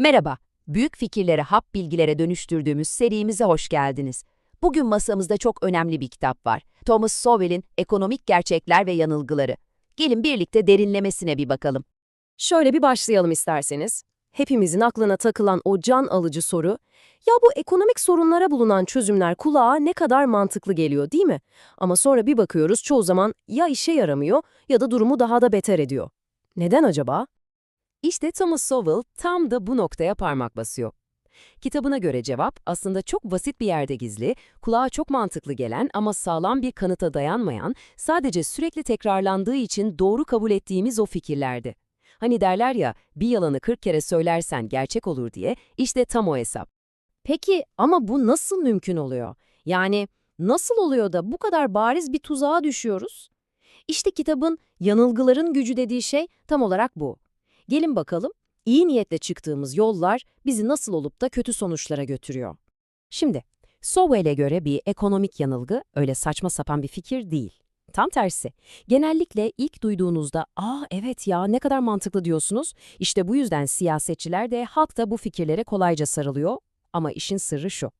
Merhaba, büyük fikirleri hap bilgilere dönüştürdüğümüz serimize hoş geldiniz. Bugün masamızda çok önemli bir kitap var. Thomas Sowell'in Ekonomik Gerçekler ve Yanılgıları. Gelin birlikte derinlemesine bir bakalım. Şöyle bir başlayalım isterseniz. Hepimizin aklına takılan o can alıcı soru, ya bu ekonomik sorunlara bulunan çözümler kulağa ne kadar mantıklı geliyor değil mi? Ama sonra bir bakıyoruz çoğu zaman ya işe yaramıyor ya da durumu daha da beter ediyor. Neden acaba? İşte Thomas Sowell tam da bu noktaya parmak basıyor. Kitabına göre cevap aslında çok basit bir yerde gizli, kulağa çok mantıklı gelen ama sağlam bir kanıta dayanmayan, sadece sürekli tekrarlandığı için doğru kabul ettiğimiz o fikirlerdi. Hani derler ya, bir yalanı 40 kere söylersen gerçek olur diye, işte tam o hesap. Peki ama bu nasıl mümkün oluyor? Yani nasıl oluyor da bu kadar bariz bir tuzağa düşüyoruz? İşte kitabın yanılgıların gücü dediği şey tam olarak bu. Gelin bakalım, iyi niyetle çıktığımız yollar bizi nasıl olup da kötü sonuçlara götürüyor. Şimdi, Sowell'e göre bir ekonomik yanılgı öyle saçma sapan bir fikir değil. Tam tersi. Genellikle ilk duyduğunuzda, ''Aa evet ya ne kadar mantıklı'' diyorsunuz. İşte bu yüzden siyasetçiler de halk da bu fikirlere kolayca sarılıyor. Ama işin sırrı şu.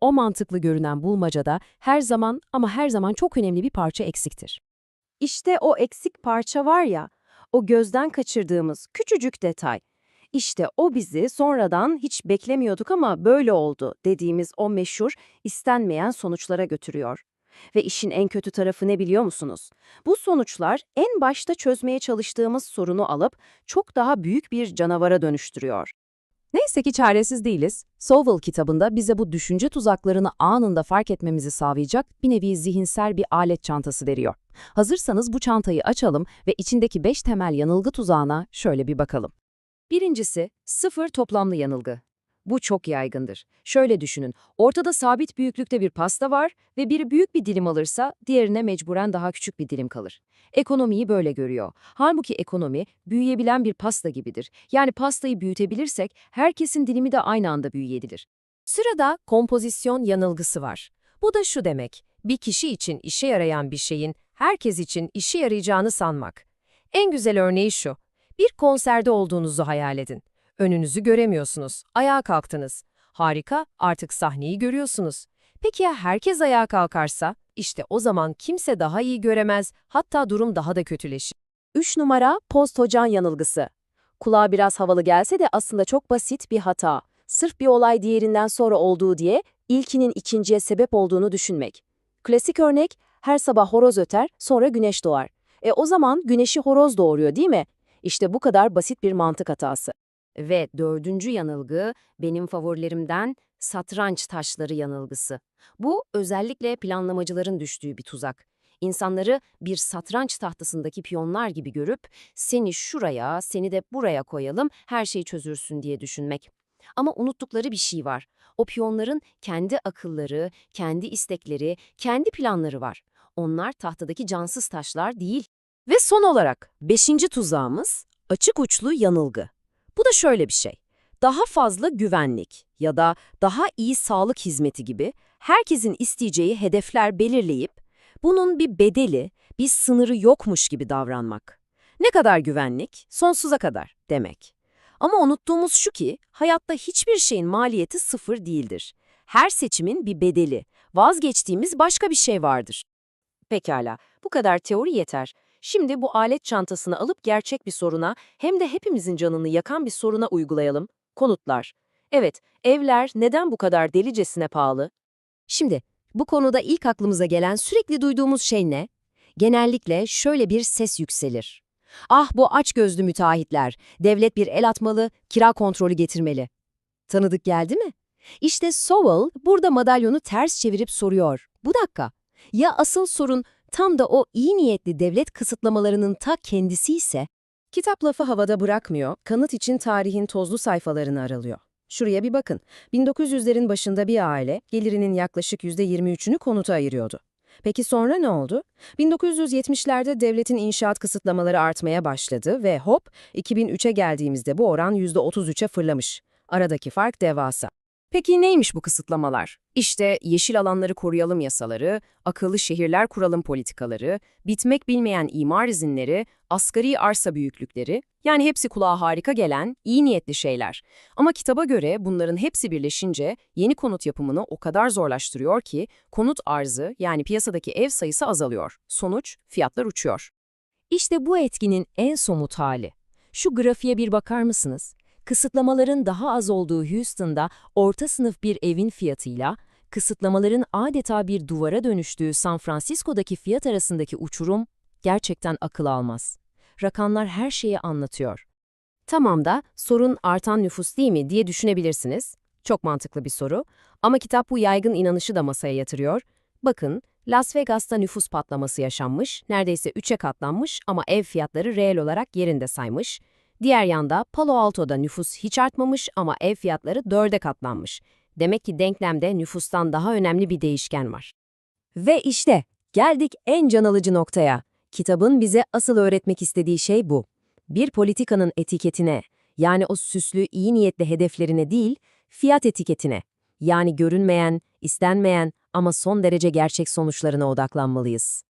O mantıklı görünen bulmacada her zaman ama her zaman çok önemli bir parça eksiktir. İşte o eksik parça var ya, o gözden kaçırdığımız küçücük detay. İşte o bizi sonradan hiç beklemiyorduk ama böyle oldu dediğimiz o meşhur istenmeyen sonuçlara götürüyor. Ve işin en kötü tarafı ne biliyor musunuz? Bu sonuçlar en başta çözmeye çalıştığımız sorunu alıp çok daha büyük bir canavara dönüştürüyor. Neyse ki çaresiz değiliz. Sowell kitabında bize bu düşünce tuzaklarını anında fark etmemizi sağlayacak bir nevi zihinsel bir alet çantası veriyor. Hazırsanız bu çantayı açalım ve içindeki 5 temel yanılgı tuzağına şöyle bir bakalım. Birincisi, sıfır toplamlı yanılgı. Bu çok yaygındır. Şöyle düşünün, ortada sabit büyüklükte bir pasta var ve biri büyük bir dilim alırsa diğerine mecburen daha küçük bir dilim kalır. Ekonomiyi böyle görüyor. Halbuki ekonomi büyüyebilen bir pasta gibidir. Yani pastayı büyütebilirsek herkesin dilimi de aynı anda büyüyebilir. Sırada kompozisyon yanılgısı var. Bu da şu demek, bir kişi için işe yarayan bir şeyin herkes için işe yarayacağını sanmak. En güzel örneği şu, bir konserde olduğunuzu hayal edin. Önünüzü göremiyorsunuz, ayağa kalktınız. Harika, artık sahneyi görüyorsunuz. Peki ya herkes ayağa kalkarsa? İşte o zaman kimse daha iyi göremez, hatta durum daha da kötüleşir. 3 numara post-hocan yanılgısı. Kulağa biraz havalı gelse de aslında çok basit bir hata. Sırf bir olay diğerinden sonra olduğu diye ilkinin ikinciye sebep olduğunu düşünmek. Klasik örnek, her sabah horoz öter, sonra güneş doğar. E o zaman güneşi horoz doğuruyor değil mi? İşte bu kadar basit bir mantık hatası. Ve dördüncü yanılgı benim favorilerimden satranç taşları yanılgısı. Bu özellikle planlamacıların düştüğü bir tuzak. İnsanları bir satranç tahtasındaki piyonlar gibi görüp seni şuraya, seni de buraya koyalım, her şeyi çözürsün diye düşünmek. Ama unuttukları bir şey var. O piyonların kendi akılları, kendi istekleri, kendi planları var. Onlar tahtadaki cansız taşlar değil. Ve son olarak beşinci tuzağımız açık uçlu yanılgı. Bu da şöyle bir şey. Daha fazla güvenlik ya da daha iyi sağlık hizmeti gibi herkesin isteyeceği hedefler belirleyip bunun bir bedeli, bir sınırı yokmuş gibi davranmak. Ne kadar güvenlik? Sonsuza kadar demek. Ama unuttuğumuz şu ki hayatta hiçbir şeyin maliyeti sıfır değildir. Her seçimin bir bedeli, vazgeçtiğimiz başka bir şey vardır. Pekala, bu kadar teori yeter. Şimdi bu alet çantasını alıp gerçek bir soruna hem de hepimizin canını yakan bir soruna uygulayalım. Konutlar. Evet, evler neden bu kadar delicesine pahalı? Şimdi bu konuda ilk aklımıza gelen sürekli duyduğumuz şey ne? Genellikle şöyle bir ses yükselir. Ah bu açgözlü müteahhitler, devlet bir el atmalı, kira kontrolü getirmeli. Tanıdık geldi mi? İşte Sowell burada madalyonu ters çevirip soruyor. Bu dakika, ya asıl sorun tam da o iyi niyetli devlet kısıtlamalarının ta kendisi ise, kitap lafı havada bırakmıyor, kanıt için tarihin tozlu sayfalarını aralıyor. Şuraya bir bakın. 1900'lerin başında bir aile gelirinin yaklaşık %23'ünü konuta ayırıyordu. Peki sonra ne oldu? 1970'lerde devletin inşaat kısıtlamaları artmaya başladı ve hop 2003'e geldiğimizde bu oran %33'e fırlamış. Aradaki fark devasa. Peki neymiş bu kısıtlamalar? İşte yeşil alanları koruyalım yasaları, akıllı şehirler kuralım politikaları, bitmek bilmeyen imar izinleri, asgari arsa büyüklükleri, yani hepsi kulağa harika gelen, iyi niyetli şeyler. Ama kitaba göre bunların hepsi birleşince yeni konut yapımını o kadar zorlaştırıyor ki konut arzı yani piyasadaki ev sayısı azalıyor. Sonuç fiyatlar uçuyor. İşte bu etkinin en somut hali. Şu grafiğe bir bakar mısınız? Kısıtlamaların daha az olduğu Houston'da orta sınıf bir evin fiyatıyla, kısıtlamaların adeta bir duvara dönüştüğü San Francisco'daki fiyat arasındaki uçurum gerçekten akıl almaz. Rakamlar her şeyi anlatıyor. Tamam da sorun artan nüfus değil mi diye düşünebilirsiniz. Çok mantıklı bir soru. Ama kitap bu yaygın inanışı da masaya yatırıyor. Bakın, Las Vegas'ta nüfus patlaması yaşanmış, neredeyse 3'e katlanmış ama ev fiyatları reel olarak yerinde saymış. Diğer yanda Palo Alto'da nüfus hiç artmamış ama ev fiyatları 4'e katlanmış. Demek ki denklemde nüfustan daha önemli bir değişken var. Ve işte geldik en can alıcı noktaya. Kitabın bize asıl öğretmek istediği şey bu. Bir politikanın etiketine, yani o süslü iyi niyetli hedeflerine değil, fiyat etiketine, yani görünmeyen, istenmeyen ama son derece gerçek sonuçlarına odaklanmalıyız.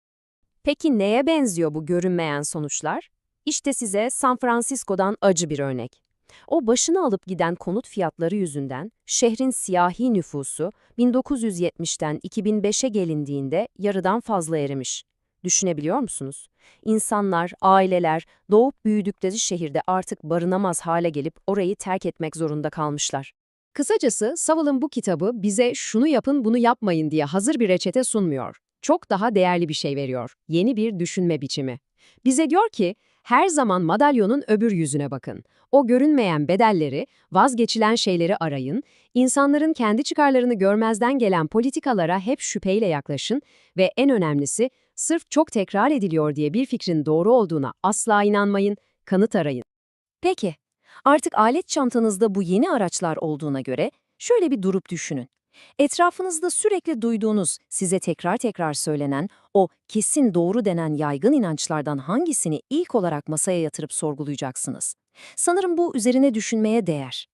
Peki neye benziyor bu görünmeyen sonuçlar? İşte size San Francisco'dan acı bir örnek. O başını alıp giden konut fiyatları yüzünden şehrin siyahi nüfusu 1970'ten 2005'e gelindiğinde yarıdan fazla erimiş. Düşünebiliyor musunuz? İnsanlar, aileler doğup büyüdükleri şehirde artık barınamaz hale gelip orayı terk etmek zorunda kalmışlar. Kısacası Saval'ın bu kitabı bize şunu yapın bunu yapmayın diye hazır bir reçete sunmuyor. Çok daha değerli bir şey veriyor. Yeni bir düşünme biçimi. Bize diyor ki her zaman madalyonun öbür yüzüne bakın. O görünmeyen bedelleri, vazgeçilen şeyleri arayın, insanların kendi çıkarlarını görmezden gelen politikalara hep şüpheyle yaklaşın ve en önemlisi sırf çok tekrar ediliyor diye bir fikrin doğru olduğuna asla inanmayın, kanıt arayın. Peki, artık alet çantanızda bu yeni araçlar olduğuna göre şöyle bir durup düşünün. Etrafınızda sürekli duyduğunuz, size tekrar tekrar söylenen, o kesin doğru denen yaygın inançlardan hangisini ilk olarak masaya yatırıp sorgulayacaksınız? Sanırım bu üzerine düşünmeye değer.